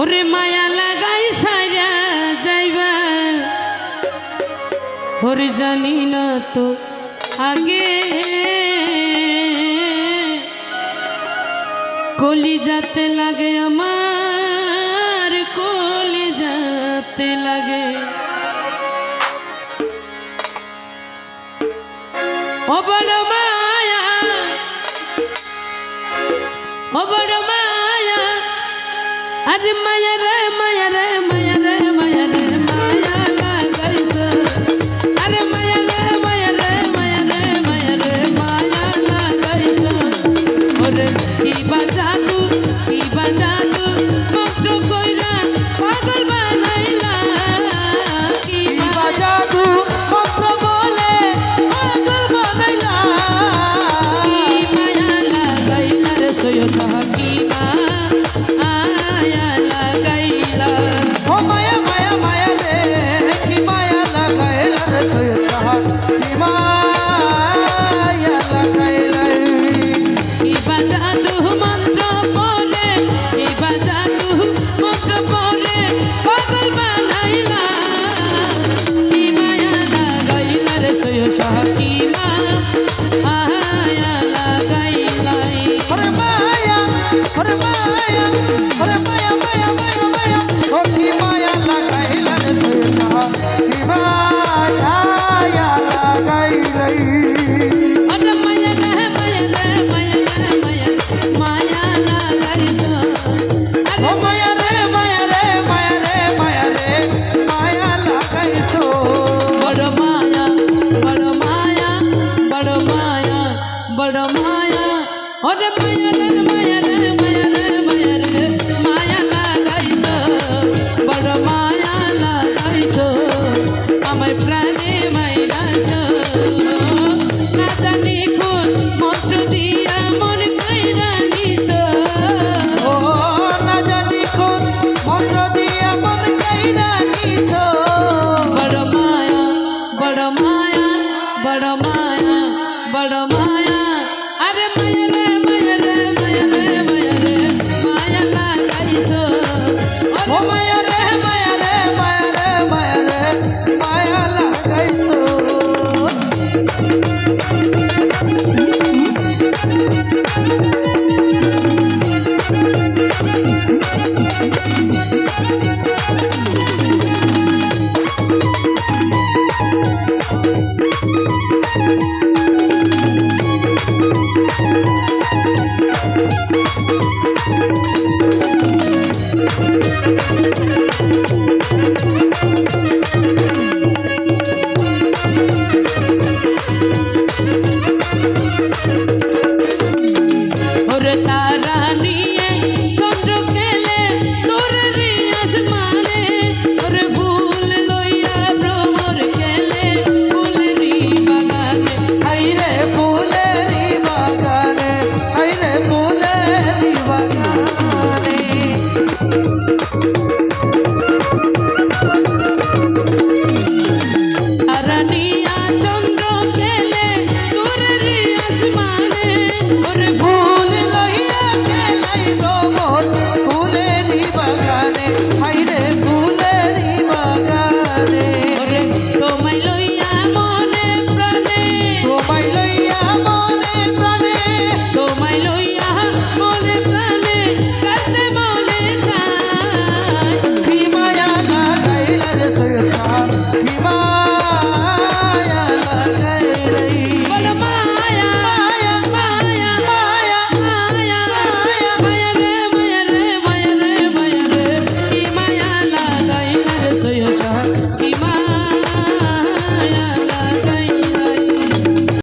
ওরে মায়া লাগাই সাইরা যাইবা। ওরে জানি না তো আগে। কলি যাতে লাগে আমার কলি যাতে লাগে। বড় মায়া মায়া আরে মায়া রে মায়া রে ওরে না জানি কোন মন্ত্র দিয়া মন কইরা নিছো ও না জানি কোন মন্ত্র দিয়া মন কাইরা নিছো বড় মায়া বড় মায়া বড় মায়া বড় মায়া। আরে মায়া রে মায়া রে মায়া রে মায়া রে মায়া লাগাইছো। ও মায়া রে মায়া রে মায়া রে মায়া রে। মায়া লাগাইছো